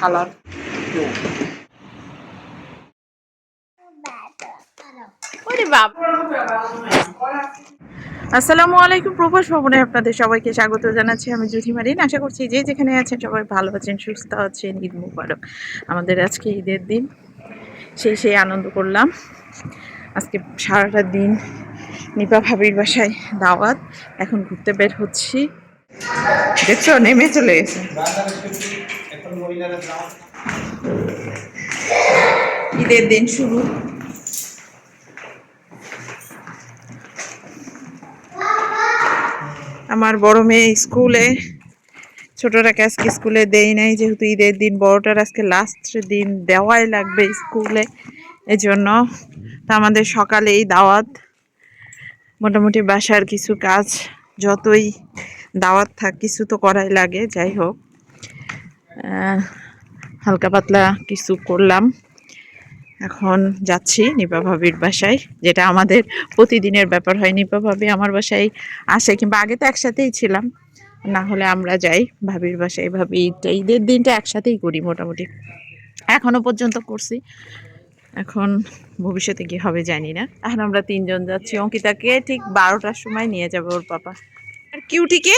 Colour. আসসালামু আলাইকুম প্রভাস ভবনে আপনাদের সবাইকে স্বাগত জানাচ্ছি আমি জ্যোতি মারিন আশা করছি যে যেখানে আছেন সবাই ভালো আছেন সুস্থ আছেন। ঈদ মুবারক। আমাদের আজকে ঈদের দিন সেই সেই আনন্দ করলাম। আজকে সারাটা দিন নিপা ভাবির বাসায় দাওয়াত। এখন ঘুরতে বের হচ্ছি। দেখছ নেমে চলে গেছে। ঈদের দিন শুরু। আমার বড় মেয়ে স্কুলে, ছোটটাকে আজকে স্কুলে দেই নাই, যেহেতু ঈদের দিন, বড়টার আজকে লাস্ট দিন দেওয়াই লাগবে স্কুলে, এজন্য তা আমাদের সকালেই দাওয়াত। মোটামুটি বাসার কিছু কাজ, যতই দাওয়াত থাক, কিছু তো করাই লাগে, যাই হোক। হালকা পাতলা কিছু করলাম। এখন যাচ্ছি নিপা ভাবির বাসায়, যেটা আমাদের প্রতিদিনের ব্যাপার হয়। নিপা ভাবি আমার বাসায় আসে কিংবা আগে তো একসাথেই ছিলাম। না হলে আমরা যাই ভাবির বাসায়। ভাবি ঈদটা ঈদের দিনটা একসাথেই করি মোটামুটি। এখনও পর্যন্ত করছি। এখন ভবিষ্যতে কি হবে জানি না। এখন আমরা তিনজন যাচ্ছি। অঙ্কিতাকে ঠিক বারোটার সময় নিয়ে যাবে ওর পাপা। আর কিউটিকে?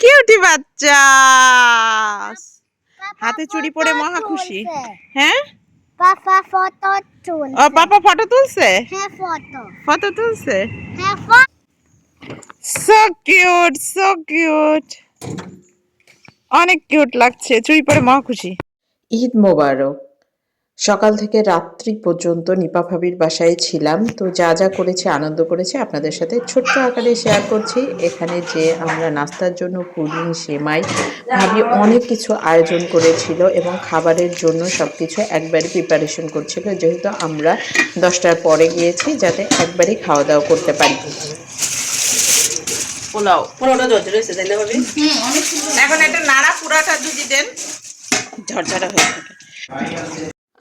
কিউটি বাচ্চা! হাতে চুড়ি পরে মহা খুশি। হ্যাঁ? পাপা ফটো তুলছে। ও পাপা ফটো তুলছে? হ্যাঁ ফটো। ফটো তুলছে? হ্যাঁ সো কিউট সো কিউট অনেক কিউট লাগছে চুড়ি পরে মহা খুশি। ঈদ মোবারক। সকাল থেকে রাত্রি পর্যন্ত নিপা ভাবির বাসায় ছিলাম। তো যা যা করেছে আনন্দ করেছে আপনাদের সাথে ছোট্ট আকারে শেয়ার করছি। এখানে যে আমরা নাস্তার জন্য পুডিং সেমাই ভাবি অনেক কিছু আয়োজন করেছিল এবং খাবারের জন্য সব কিছু একবারই প্রিপারেশন করছিল। যেহেতু আমরা দশটার পরে গিয়েছি যাতে একবারই খাওয়া দাওয়া করতে পারি। পোলাও। পোলাওটা ঝরঝরে হয়েছে তাইলে ভাবি? এখন এটা নাড়া পুরাটা যদি দেন। ঝরঝরা হয়ে থাকে।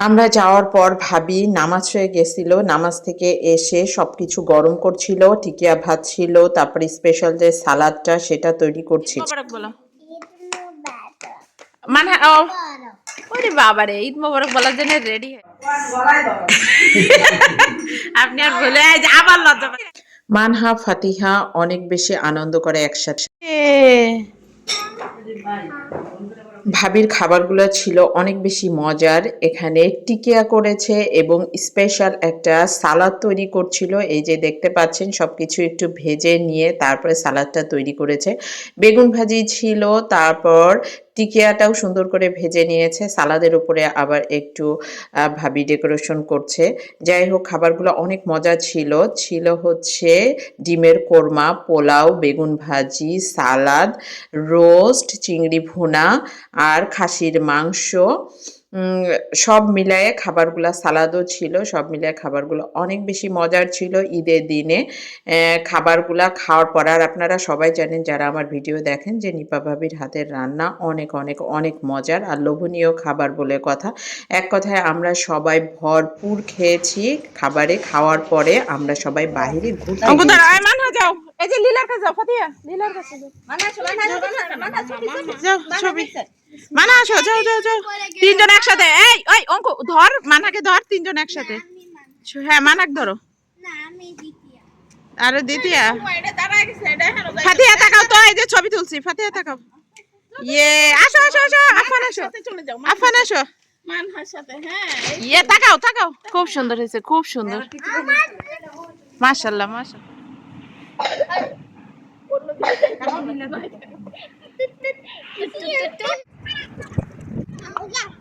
আমরা যাওয়ার পর ভাবি নামাজ হয়ে গেছিল নামাজ থেকে এসে সবকিছু গরম করছিল টিকিয়া ভাত ছিল তারপরে স্পেশাল যে সালাদটা সেটা তৈরি করছিল মানে ওরে বাবা রে ঈদ মোবারক বলার জন্য রেডি আপনি আর বলে আবার লজ্জা মানহা ফাতিহা অনেক বেশি আনন্দ করে একসাথে। ভাবির খাবারগুলো ছিল অনেক বেশি মজার। এখানে টিকিয়া করেছে এবং স্পেশাল একটা সালাদ তৈরি করছিল। এই যে দেখতে পাচ্ছেন সব কিছু একটু ভেজে নিয়ে তারপরে সালাদটা তৈরি করেছে। বেগুন ভাজি ছিল, তারপর টিকিয়াটাও সুন্দর করে ভেজে নিয়েছে। সালাদের উপরে আবার একটু ভাবি ডেকোরেশন করছে। যাই হোক, খাবারগুলো অনেক মজা ছিল। ছিল হচ্ছে ডিমের কোরমা, পোলাও, বেগুন ভাজি, সালাদ, রোস্ট, চিংড়ি ভুনা আর খাসির মাংস। সব মিলায়ে খাবারগুলো সালাদও ছিল সব মিলায়ে খাবারগুলো অনেক বেশি মজার ছিল ঈদের দিনে। খাবারগুলা খাওয়ার পর আর আপনারা সবাই জানেন যারা আমার ভিডিও দেখেন যে নিপা ভাবির হাতের রান্না অনেক অনেক অনেক মজার আর লোভনীয় খাবার বলে কথা। এক কথায় আমরা সবাই ভরপুর খেয়েছি খাবারে খাওয়ার পরে আমরা সবাই বাইরে ঘুরতে যাও। এই যে লীলার কাছে যাও ফাতিয়া। লীলার কাছে যাও। ছবি। মানা আসো যাও যাও যাও। তিনজন একসাথে। এই ওই অঙ্ক ধর মানাকে ধর তিনজন একসাথে। হ্যাঁ মানাক ধরো। আরে দ্বিতীয়া। ফাতিয়া তাকাও তো এই যে ছবি তুলছি। ফাতিয়া তাকাও। ইয়ে আসো আসো আসো আফান আসো। আফান আসো। ইয়ে তাকাও তাকাও। খুব সুন্দর হয়েছে খুব সুন্দর। মাশাল্লাহ মাশাল্লাহ।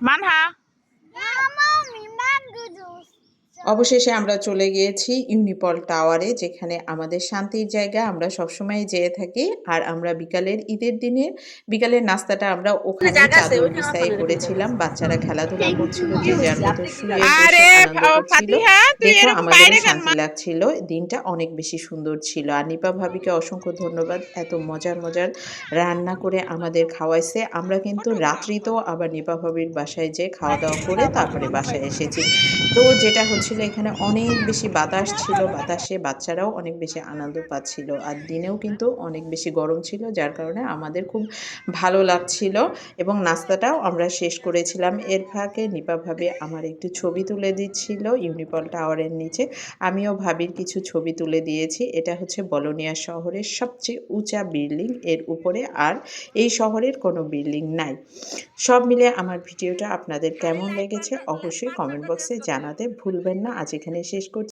মানহা মামি ম্যাঙ্গো জুস অবশেষে আমরা চলে গিয়েছি ইউনিপল টাওয়ারে যেখানে আমাদের শান্তির জায়গা আমরা সবসময় যেয়ে থাকি। আর আমরা বিকালের ঈদের দিনে বিকালের নাস্তাটা আমরা ওখানে চাদর বিছাই করেছিলাম বাচ্চারা খেলাধুলা করছিল যে যার মতো শুয়ে দেখো আমাদের শান্তি লাগছিল। দিনটা অনেক বেশি সুন্দর ছিল। আর নিপা ভাবিকে অসংখ্য ধন্যবাদ। এত মজার মজার রান্না করে আমাদের খাওয়াইছে। আমরা কিন্তু রাত্রিতেও আবার নিপা ভাবির বাসায় যে খাওয়া দাওয়া করে তারপরে বাসায় এসেছি। তো যেটা হচ্ছিল এখানে অনেক বেশি বাতাস ছিল, বাতাসে বাচ্চারাও অনেক বেশি আনন্দ পাচ্ছিল। আর দিনেও কিন্তু অনেক বেশি গরম ছিল, যার কারণে আমাদের খুব ভালো লাগছিল এবং নাস্তাটাও আমরা শেষ করেছিলাম। এর ফাঁকে নিপা ভাবে আমার একটু ছবি তুলে দিচ্ছিল ইউনিপল টাওয়ারের নিচে। আমিও ভাবির কিছু ছবি তুলে দিয়েছি। এটা হচ্ছে বলোনিয়া শহরের সবচেয়ে উঁচা বিল্ডিং। এর উপরে আর এই শহরের কোনো বিল্ডিং নাই। সব মিলে আমার ভিডিওটা আপনাদের কেমন লেগেছে অবশ্যই কমেন্ট বক্সে জানাতে ভুলবেন না আজ এখানে শেষ করছি।